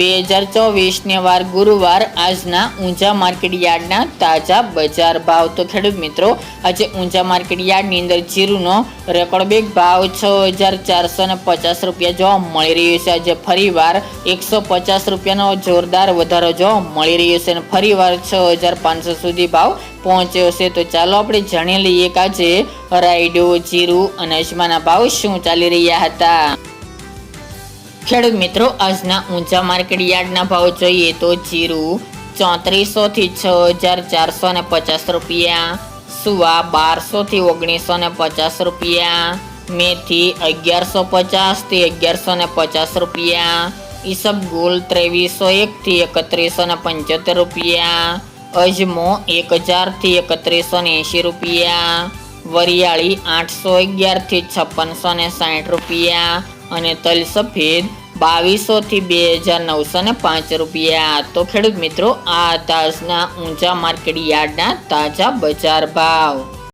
બે હજાર ચોવીસને વાર ગુરુવાર આજના ઊંઝા માર્કેટ યાર્ડના તાજા બજાર ભાવ. તો ખેડૂત મિત્રો, આજે ઊંઝા માર્કેટ યાર્ડની અંદર જીરુનો રેકોર્ડ બેગ ભાવ છ હજાર ચારસો ને પચાસ રૂપિયા જોવા મળી રહ્યો છે. આજે ફરીવાર એકસો પચાસ રૂપિયાનો જોરદાર વધારો જોવા મળી રહ્યો છે અને ફરીવાર છ હજાર પાંચસો સુધી ભાવ પહોંચ્યો છે. તો ચાલો આપણે જાણી લઈએ કે આજે રાયડો, જીરું અને અજમાના ભાવ શું ચાલી રહ્યા હતા. ખેડૂત મિત્રો, આજના ઊંચા માર્કેટ યાર્ડના ભાવ જોઈએ તો જીરું ચોત્રીસો થી છ હજાર ચારસો ને પચાસ રૂપિયા, સુવા બારસો થી ઓગણીસો ને પચાસ રૂપિયા, મેથી અગિયારસો પચાસથી અગિયારસો ને પચાસ રૂપિયા ઈસબગુલ ત્રેવીસો એક થી એકત્રીસો ને પંચોતેર રૂપિયા, અજમો એક હજારથી એકત્રીસો ને એંશી રૂપિયા, વરિયાળી આઠસો અગિયારથી છપ્પનસો ને સાઠ રૂપિયા અને તલ સફેદ બાવીસોથી બે હજાર નવસો ને પાંચ રૂપિયા. તો ખેડૂત મિત્રો, આ તાજના ઊંચા માર્કેટ યાર્ડના તાજા બજાર ભાવ.